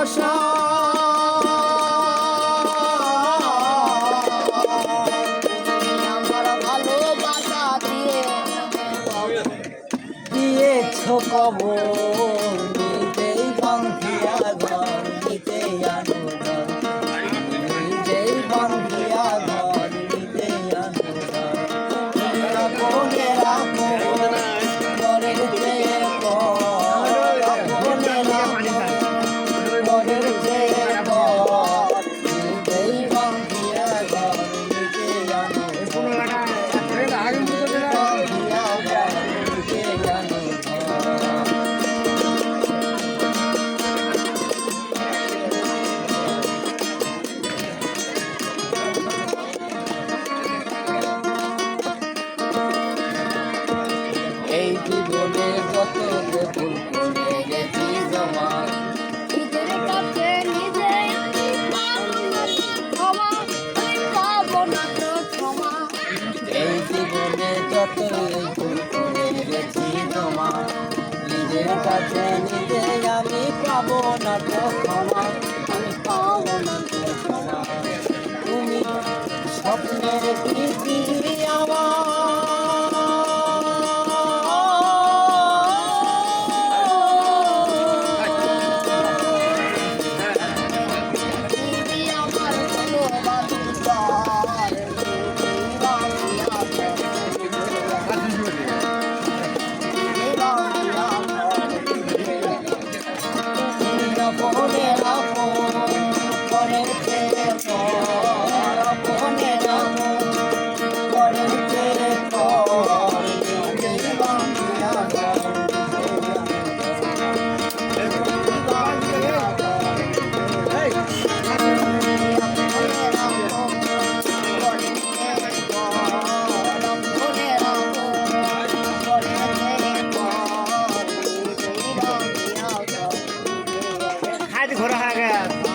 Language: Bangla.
ভালোবাসা। আমার ভালোবাসা দিয়ে দিয়েছ কবর। জীবনে কত যে ভুল করে গেছি জমা। এই জীবনে জমা, নিজের কাছে নিজে আমি পাবো না তো তুমি স্বপ্নের পৃথিবী আমার আমার ভালোবাসার थोड़ा आ गया